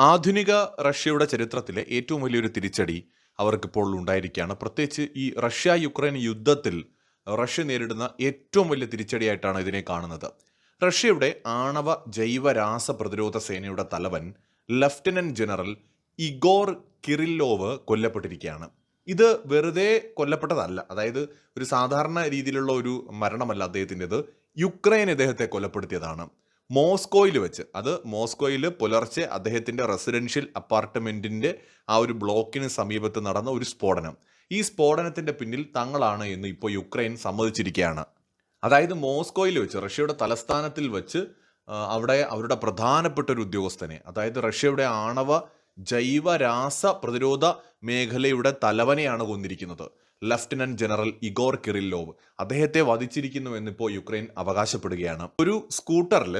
ആധുനിക റഷ്യയുടെ ചരിത്രത്തിലെ ഏറ്റവും വലിയൊരു തിരിച്ചടി അവർക്കിപ്പോൾ ഉണ്ടായിരിക്കുകയാണ്. പ്രത്യേകിച്ച് ഈ റഷ്യ യുക്രൈൻ യുദ്ധത്തിൽ റഷ്യ നേരിടുന്ന ഏറ്റവും വലിയ തിരിച്ചടിയായിട്ടാണ് ഇതിനെ കാണുന്നത്. റഷ്യയുടെ ആണവ ജൈവരാസ പ്രതിരോധ സേനയുടെ തലവൻ ലഫ്റ്റനന്റ് ജനറൽ ഇഗോർ കിറില്ലോവ് കൊല്ലപ്പെട്ടിരിക്കുകയാണ്. ഇത് വെറുതെ കൊല്ലപ്പെട്ടതല്ല. അതായത് ഒരു സാധാരണ രീതിയിലുള്ള ഒരു മരണമല്ല അദ്ദേഹത്തിന്റെത്. യുക്രൈൻ ഇദ്ദേഹത്തെ കൊലപ്പെടുത്തിയതാണ്. മോസ്കോയിൽ വെച്ച്. അത് മോസ്കോയിൽ പുലർച്ചെ അദ്ദേഹത്തിന്റെ റെസിഡൻഷ്യൽ അപ്പാർട്ട്മെന്റിന്റെ ആ ഒരു ബ്ലോക്കിന് സമീപത്ത് നടന്ന ഒരു സ്ഫോടനം. ഈ സ്ഫോടനത്തിന്റെ പിന്നിൽ തങ്ങളാണ് എന്ന് ഇപ്പോൾ യുക്രൈൻ സമ്മതിച്ചിരിക്കുകയാണ്. അതായത് മോസ്കോയിൽ വെച്ച് റഷ്യയുടെ തലസ്ഥാനത്തിൽ വെച്ച് അവിടെ അവരുടെ പ്രധാനപ്പെട്ട ഒരു ഉദ്യോഗസ്ഥനെ അതായത് റഷ്യയുടെ ആണവ ജൈവ രാസ പ്രതിരോധ മേഖലയുടെ തലവനെയാണ് കൊന്നിരിക്കുന്നത് ലഫ്റ്റനന്റ് ജനറൽ ഇഗോർ കിറില്ലോവ് അദ്ദേഹത്തെ വധിച്ചിരിക്കുന്നു എന്നിപ്പോൾ യുക്രൈൻ അവകാശപ്പെടുകയാണ്. ഒരു സ്കൂട്ടറിൽ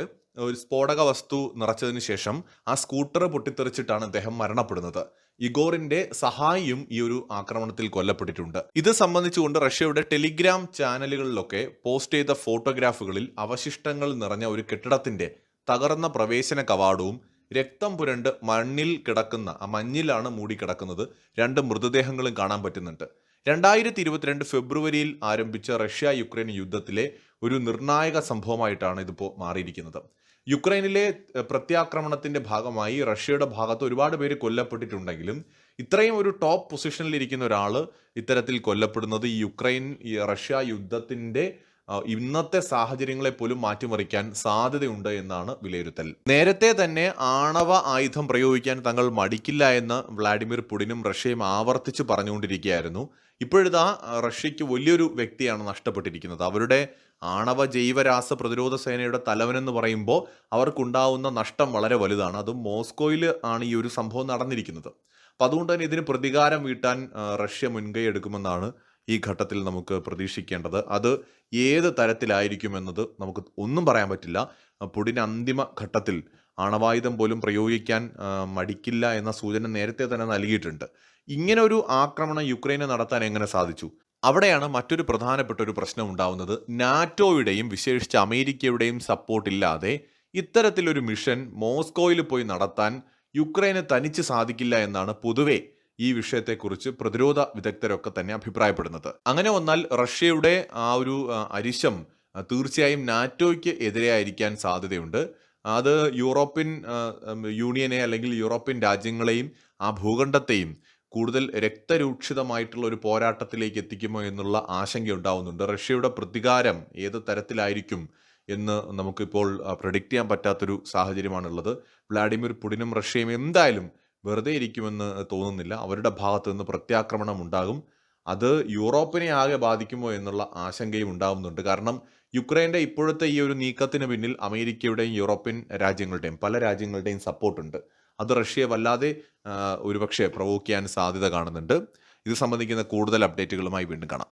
ഒരു സ്ഫോടക വസ്തു നിറച്ചതിന് ശേഷം ആ സ്കൂട്ടർ പൊട്ടിത്തെറിച്ചിട്ടാണ് അദ്ദേഹം മരണപ്പെടുന്നത്. ഇഗോറിന്റെ സഹായിയും ഈ ഒരു ആക്രമണത്തിൽ കൊല്ലപ്പെട്ടിട്ടുണ്ട്. ഇത് സംബന്ധിച്ചുകൊണ്ട് റഷ്യയുടെ ടെലിഗ്രാം ചാനലുകളിലൊക്കെ പോസ്റ്റ് ചെയ്ത ഫോട്ടോഗ്രാഫുകളിൽ അവശിഷ്ടങ്ങൾ നിറഞ്ഞ ഒരു കെട്ടിടത്തിന്റെ തകർന്ന പ്രവേശന കവാടവും രക്തം പുരണ്ട് മണ്ണിൽ കിടക്കുന്ന ആ മഞ്ഞിലാണ് മൂടിക്കിടക്കുന്നത് രണ്ട് മൃതദേഹങ്ങളും കാണാൻ പറ്റുന്നുണ്ട്. രണ്ടായിരത്തി ഇരുപത്തിരണ്ട് ഫെബ്രുവരിയിൽ ആരംഭിച്ച റഷ്യ യുക്രൈൻ യുദ്ധത്തിലെ ഒരു നിർണായക സംഭവമായിട്ടാണ് ഇതിപ്പോൾ മാറിയിരിക്കുന്നത്. യുക്രൈനിലെ പ്രത്യാക്രമണത്തിന്റെ ഭാഗമായി റഷ്യയുടെ ഭാഗത്ത് ഒരുപാട് പേര് കൊല്ലപ്പെട്ടിട്ടുണ്ടെങ്കിലും ഇത്രയും ഒരു ടോപ്പ് പൊസിഷനിൽ ഇരിക്കുന്ന ഒരാൾ ഇത്തരത്തിൽ കൊല്ലപ്പെടുന്നത് ഈ യുക്രൈൻ റഷ്യ യുദ്ധത്തിന്റെ ഇന്നത്തെ സാഹചര്യങ്ങളെ പോലും മാറ്റിമറിക്കാൻ സാധ്യതയുണ്ട് എന്നാണ് വിലയിരുത്തൽ. നേരത്തെ തന്നെ ആണവ ആയുധം പ്രയോഗിക്കാൻ തങ്ങൾ മടിക്കില്ല എന്ന് വ്ളാഡിമിർ പുടിനും റഷ്യയും ആവർത്തിച്ച് പറഞ്ഞുകൊണ്ടിരിക്കുകയായിരുന്നു. ഇപ്പോഴിതാ റഷ്യയ്ക്ക് വലിയൊരു വ്യക്തിയാണ് നഷ്ടപ്പെട്ടിരിക്കുന്നത്. അവരുടെ ആണവ ജൈവരാസ പ്രതിരോധ സേനയുടെ തലവനെന്ന് പറയുമ്പോൾ അവർക്കുണ്ടാവുന്ന നഷ്ടം വളരെ വലുതാണ്. അതും മോസ്കോയിൽ ആണ് ഈ ഒരു സംഭവം നടന്നിരിക്കുന്നത്. അപ്പം അതുകൊണ്ട് തന്നെ ഇതിന് പ്രതികാരം വീട്ടാൻ റഷ്യ മുൻകൈ എടുക്കുമെന്നാണ് ഈ ഘട്ടത്തിൽ നമുക്ക് പ്രതീക്ഷിക്കേണ്ടത്. അത് ഏത് തരത്തിലായിരിക്കുമെന്നത് നമുക്ക് ഒന്നും പറയാൻ പറ്റില്ല. പുടിന്റെ അന്തിമ ഘട്ടത്തിൽ ആണവായുധം പോലും പ്രയോഗിക്കാൻ മടിക്കില്ല എന്ന സൂചന നേരത്തെ തന്നെ നൽകിയിട്ടുണ്ട്. ഇങ്ങനെ ഒരു ആക്രമണം യുക്രൈന് നടത്താൻ എങ്ങനെ സാധിച്ചു? അവിടെയാണ് മറ്റൊരു പ്രധാനപ്പെട്ട ഒരു പ്രശ്നം ഉണ്ടാവുന്നത്. നാറ്റോയുടെയും വിശേഷിച്ച് അമേരിക്കയുടെയും സപ്പോർട്ട് ഇല്ലാതെ ഇത്തരത്തിലൊരു മിഷൻ മോസ്കോയിൽ പോയി നടത്താൻ യുക്രൈന് തനിച്ച് സാധിക്കില്ല എന്നാണ് പൊതുവെ ഈ വിഷയത്തെക്കുറിച്ച് പ്രതിരോധ വിദഗ്ധരൊക്കെ തന്നെ അഭിപ്രായപ്പെടുന്നത്. അങ്ങനെ വന്നാൽ റഷ്യയുടെ ആ ഒരു അരിശം തീർച്ചയായും നാറ്റോയ്ക്ക് എതിരെയായിരിക്കാൻ സാധ്യതയുണ്ട്. അത് യൂറോപ്യൻ യൂണിയനെ അല്ലെങ്കിൽ യൂറോപ്യൻ രാജ്യങ്ങളെയും ആ ഭൂഖണ്ഡത്തെയും കൂടുതൽ രക്തരൂക്ഷിതമായിട്ടുള്ള ഒരു പോരാട്ടത്തിലേക്ക് എത്തിക്കുമോ എന്നുള്ള ആശങ്ക ഉണ്ടാവുന്നുണ്ട്. റഷ്യയുടെ പ്രതികാരം ഏത് തരത്തിലായിരിക്കും എന്ന് നമുക്കിപ്പോൾ പ്രഡിക്റ്റ് ചെയ്യാൻ പറ്റാത്തൊരു സാഹചര്യമാണുള്ളത്. വ്ളാഡിമിർ പുടിനും റഷ്യയും എന്തായാലും വെറുതെ ഇരിക്കുമെന്ന് തോന്നുന്നില്ല. അവരുടെ ഭാഗത്ത് നിന്ന് പ്രത്യാക്രമണം ഉണ്ടാകും. അത് യൂറോപ്പിനെ ആകെ ബാധിക്കുമോ എന്നുള്ള ആശങ്കയും ഉണ്ടാകുന്നുണ്ട് കാരണം യുക്രൈന്റെ ഇപ്പോഴത്തെ ഈ ഒരു നീക്കത്തിന് പിന്നിൽ അമേരിക്കയുടെയും യൂറോപ്യൻ രാജ്യങ്ങളുടെയും പല രാജ്യങ്ങളുടെയും സപ്പോർട്ടുണ്ട്. അത് റഷ്യയെ വല്ലാതെ ഒരുപക്ഷെ പ്രവോക്ക് ചെയ്യാൻ സാധ്യത കാണുന്നുണ്ട്. ഇത് സംബന്ധിക്കുന്ന കൂടുതൽ അപ്ഡേറ്റുകളുമായി വീണ്ടും കാണാം.